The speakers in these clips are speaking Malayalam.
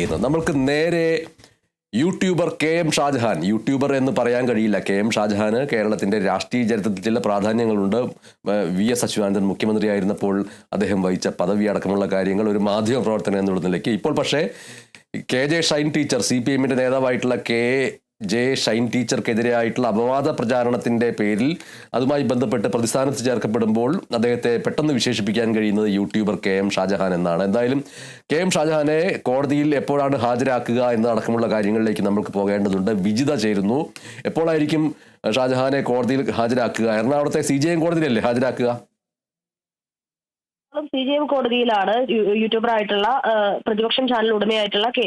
ചെയ്യുന്നത് നമ്മൾക്ക് നേരെ YouTuber K M Shajahan. YouTuber എന്ന് പറയാൻ കഴിയില്ല. കെ എം ഷാജഹാന് കേരളത്തിന്റെ രാഷ്ട്രീയ ചരിത്രത്തിൽ ചില പ്രാധാന്യങ്ങളുണ്ട്. വി എസ് അച്യുതാനന്ദൻ മുഖ്യമന്ത്രിയായിരുന്നപ്പോൾ അദ്ദേഹം വഹിച്ച പദവി അടക്കമുള്ള കാര്യങ്ങൾ ഒരു മാധ്യമ പ്രവർത്തനം എന്നുള്ള നിലയ്ക്ക്. ഇപ്പോൾ പക്ഷേ K J Shine teacher C P എമ്മിന്റെ നേതാവായിട്ടുള്ള കെ ജെ ഷൈൻ ടീച്ചർക്കെതിരായിട്ടുള്ള അപവാദ പ്രചാരണത്തിന്റെ പേരിൽ അതുമായി ബന്ധപ്പെട്ട് പ്രതിസ്ഥാനത്ത് ചേർക്കപ്പെടുമ്പോൾ അദ്ദേഹത്തെ പെട്ടെന്ന് വിശേഷിപ്പിക്കാൻ കഴിയുന്നത് യൂട്യൂബർ കെ എം ഷാജഹാൻ എന്നാണ്. എന്തായാലും കെ എം ഷാജഹാനെ കോടതിയിൽ എപ്പോഴാണ് ഹാജരാക്കുക എന്നതടക്കമുള്ള കാര്യങ്ങളിലേക്ക് നമ്മൾക്ക് പോകേണ്ടതുണ്ട്. വിജിത ചേരുന്നു. എപ്പോഴായിരിക്കും ഷാജഹാനെ കോടതിയിൽ ഹാജരാക്കുക? എറണാകുളത്തെ സി ജെ എം കോടതിയിലല്ലേ ഹാജരാക്കുക? സി ജി എം കോടതിയിലാണ് ആ, പ്രതിപക്ഷം ചാനൽ ഉടമയായിട്ടുള്ള കെ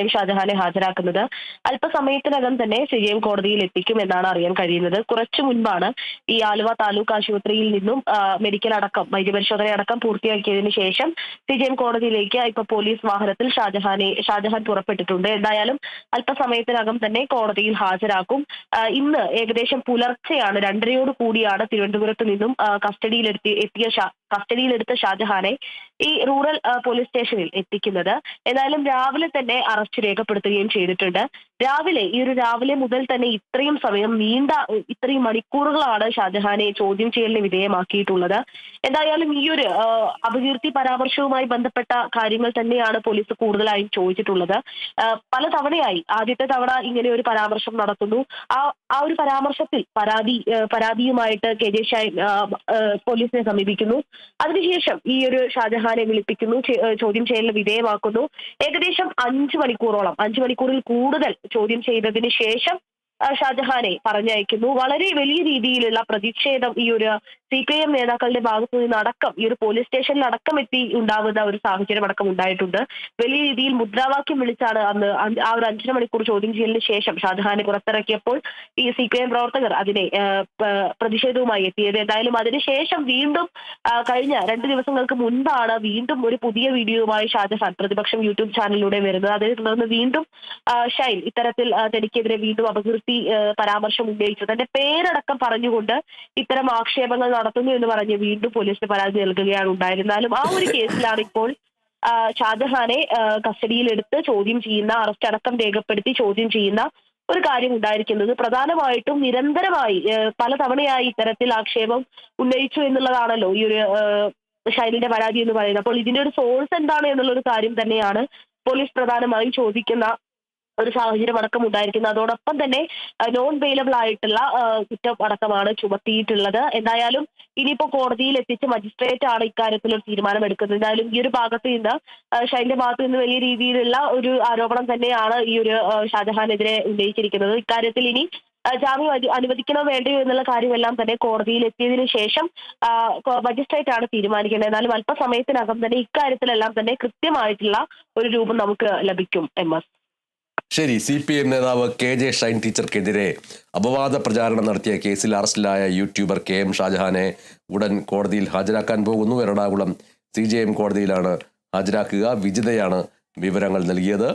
എം ഷാജഹാനെ ഹാജരാക്കുന്നത്. അല്പസമയത്തിനകം തന്നെ സി ജി എം കോടതിയിൽ എത്തിക്കും എന്നാണ് അറിയാൻ കഴിയുന്നത്. കുറച്ചു മുൻപാണ് ഈ ആലുവ താലൂക്ക് ആശുപത്രിയിൽ നിന്നും മെഡിക്കൽ അടക്കം വൈദ്യപരിശോധന അടക്കം പൂർത്തിയാക്കിയതിനു ശേഷം സി ജി എം കോടതിയിലേക്ക് ഇപ്പൊ പോലീസ് വാഹനത്തിൽ ഷാജഹാനെ ഷാജഹാൻ പുറപ്പെട്ടിട്ടുണ്ട്. എന്തായാലും അല്പസമയത്തിനകം തന്നെ കോടതിയിൽ ഹാജരാക്കും. ഇന്ന് ഏകദേശം പുലർച്ചെയാണ് രണ്ടരയോട് കൂടിയാണ് തിരുവനന്തപുരത്ത് നിന്നും കസ്റ്റഡിയിൽ എത്തിയ കസ്റ്റഡിയിലെടുത്ത ഷാജഹാനെ ഈ റൂറൽ പോലീസ് സ്റ്റേഷനിൽ എത്തിക്കുന്നത്. എന്തായാലും രാവിലെ തന്നെ അറസ്റ്റ് രേഖപ്പെടുത്തുകയും ചെയ്തിട്ടുണ്ട്. രാവിലെ ഈ ഒരു രാവിലെ മുതൽ തന്നെ ഇത്രയും സമയം നീണ്ട ഇത്രയും മണിക്കൂറുകളാണ് ഷാജഹാനെ ചോദ്യം ചെയ്യലിന് വിധേയമാക്കിയിട്ടുള്ളത്. എന്തായാലും ഈ ഒരു അപകീർത്തി പരാമർശവുമായി ബന്ധപ്പെട്ട കാര്യങ്ങൾ തന്നെയാണ് പോലീസ് കൂടുതലായും ചോദിച്ചിട്ടുള്ളത്. പല തവണയായി ആദ്യത്തെ തവണ ഇങ്ങനെ ഒരു പരാമർശം നടത്തുന്നു. ആ ആ ഒരു പരാമർശത്തിൽ പരാതി പരാതിയുമായിട്ട് കെ ജെ ഷൈൻ പോലീസിനെ സമീപിക്കുന്നു. അതിനുശേഷം ഈ ഒരു ഷാജഹാനെ വിളിപ്പിക്കുന്നു ചോദ്യം ചെയ്യലിന് വിധേയമാക്കുന്നു. ഏകദേശം അഞ്ചു മണിക്കൂറോളം അഞ്ചു മണിക്കൂറിൽ കൂടുതൽ ചോദ്യം ചെയ്തതിന് ശേഷം ഷാജഹാനെ പറഞ്ഞയക്കുന്നു. വളരെ വലിയ രീതിയിലുള്ള പ്രതിഷേധം ഈ ഒരു സി പി ഐ എം നേതാക്കളുടെ ഭാഗത്തു നിന്ന് അടക്കം ഈ ഒരു പോലീസ് സ്റ്റേഷനിൽ അടക്കം എത്തി ഉണ്ടാവുന്ന ഒരു സാഹചര്യം അടക്കം ഉണ്ടായിട്ടുണ്ട്. വലിയ രീതിയിൽ മുദ്രാവാക്യം വിളിച്ചാണ് അന്ന് ആ ഒരു അഞ്ചര മണിക്കൂർ ചോദ്യം ചെയ്യലിന് ശേഷം ഷാജഹാനെ പുറത്തിറക്കിയപ്പോൾ ഈ സി പി എം പ്രവർത്തകർ അതിനെ പ്രതിഷേധവുമായി എത്തിയത്. എന്തായാലും അതിനുശേഷം വീണ്ടും കഴിഞ്ഞ രണ്ട് ദിവസങ്ങൾക്ക് മുൻപാണ് വീണ്ടും ഒരു പുതിയ വീഡിയോയുമായി ഷാജഹാൻ പ്രതിപക്ഷം യൂട്യൂബ് ചാനലിലൂടെ വരുന്നത്. അതിനെ തുടർന്ന് വീണ്ടും ഷൈൽ ഇത്തരത്തിൽ തനിക്കെതിരെ വീണ്ടും അപകീർത്തി ആ, പരാമർശം ഉന്നയിച്ചു തന്റെ പേരടക്കം പറഞ്ഞുകൊണ്ട് ഇത്തരം ആക്ഷേപങ്ങൾ നടത്തുന്നു എന്ന് പറഞ്ഞ് വീണ്ടും പോലീസിന് പരാതി നൽകുകയാണ് ഉണ്ടായിരുന്നാലും ആ ഒരു കേസിലാണ് ഇപ്പോൾ ഷാജഹാനെ കസ്റ്റഡിയിലെടുത്ത് ചോദ്യം ചെയ്യുന്ന അറസ്റ്റ് അടക്കം രേഖപ്പെടുത്തി ചോദ്യം ചെയ്യുന്ന ഒരു കാര്യം ഉണ്ടായിരിക്കുന്നത്. പ്രധാനമായിട്ടും നിരന്തരമായി പലതവണയായി ഇത്തരത്തിൽ ആക്ഷേപം ഉന്നയിച്ചു എന്നുള്ളതാണല്ലോ ഈ ഒരു ഷൈലിന്റെ പരാതി എന്ന് പറയുന്നത്. അപ്പോൾ ഇതിന്റെ ഒരു സോഴ്സ് എന്താണ് എന്നുള്ള ഒരു കാര്യം തന്നെയാണ് പോലീസ് പ്രധാനമായും ചോദിക്കുന്ന ഒരു സാഹചര്യം അടക്കം ഉണ്ടായിരിക്കുന്നത് അതോടൊപ്പം തന്നെ നോൺ വെയിലബിൾ ആയിട്ടുള്ള കുറ്റം അടക്കമാണ് ചുമത്തിയിട്ടുള്ളത്. എന്തായാലും ഇനിയിപ്പോ കോടതിയിൽ എത്തിച്ച് മജിസ്ട്രേറ്റ് ആണ് ഇക്കാര്യത്തിൽ ഒരു തീരുമാനം എടുക്കുന്നത്. എന്തായാലും ഈ ഒരു ഭാഗത്ത് നിന്ന് ഷൈന്റെ ഭാഗത്ത് നിന്ന് വലിയ രീതിയിലുള്ള ഒരു ആരോപണം തന്നെയാണ് ഈ ഒരു ഷാജഹാനെതിരെ ഉന്നയിച്ചിരിക്കുന്നത്. ഇക്കാര്യത്തിൽ ഇനി ജാമ്യം അനുവദിക്കണോ വേണ്ടയോ എന്നുള്ള കാര്യമെല്ലാം തന്നെ കോടതിയിൽ എത്തിയതിനു ശേഷം മജിസ്ട്രേറ്റ് ആണ് തീരുമാനിക്കേണ്ടത്. എന്നാലും അല്പസമയത്തിനകം തന്നെ ഇക്കാര്യത്തിലെല്ലാം തന്നെ കൃത്യമായിട്ടുള്ള ഒരു രൂപം നമുക്ക് ലഭിക്കും എം എസ്. ശരി സി പി എം നേതാവ് കെ ജെ ഷൈൻ ടീച്ചർക്കെതിരെ അപവാദ പ്രചാരണം നടത്തിയ കേസിൽ അറസ്റ്റിലായ യൂട്യൂബർ കെ എം ഷാജഹാനെ ഉടൻ കോടതിയിൽ ഹാജരാക്കാൻ പോകുന്നു. എറണാകുളം സി കോടതിയിലാണ് ഹാജരാക്കുക. വിജിതയാണ് വിവരങ്ങൾ നൽകിയത്.